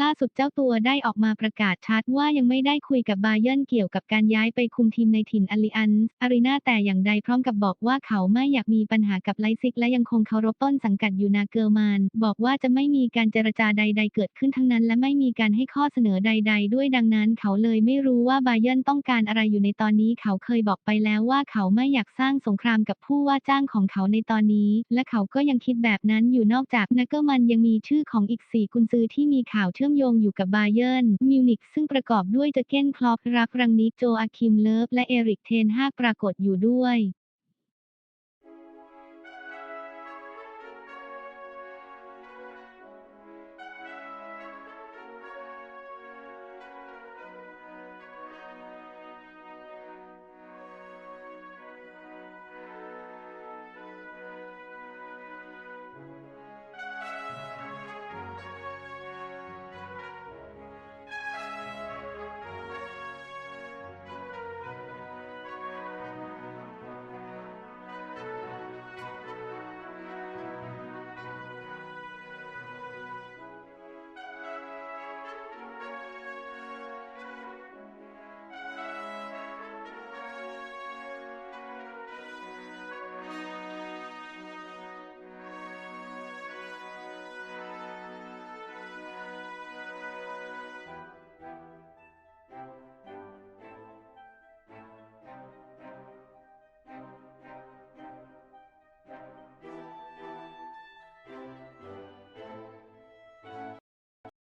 ล่าสุดเจ้าตัวได้ออกมาประกาศชัดว่ายังไม่ได้คุยกับบาเยิร์นเกี่ยวกับการย้ายไปคุมทีมในถิ่นอลิอันอารีนาแต่อย่างใดพร้อมกับบอกว่าเขาไม่อยากมีปัญหากับไลซิกและยังคงเคารพต้นสังกัดยูนาเกอร์มานบอกว่าจะไม่มีการเจรจาใด ๆ เกิดขึ้นทั้งนั้น และไม่มีการให้ข้อเสนอใด ๆ ด้วยดังนั้น เขาเลยไม่รู้ว่าบาเยิร์นต้องการอะไรอยู่ในตอนนี้เขาเคยบอกไปแล้วว่าเขาไม่อยากสร้างสงครามกับผู้ว่าจ้างของเขาในตอนนี้ และเขาก็ยังคิดแบบนั้นอยู่นอกจากนักเกอร์มันยังมีชื่อของอีก4กุนซือที่มีข่าวเชื่อมโยงอยู่กับบาเยิร์นมิวนิกซึ่งประกอบด้วยเจเกนคลอปรักรังนิกโจอาคิมเลิฟและเอริกเทนฮากปรากฏอยู่ด้วย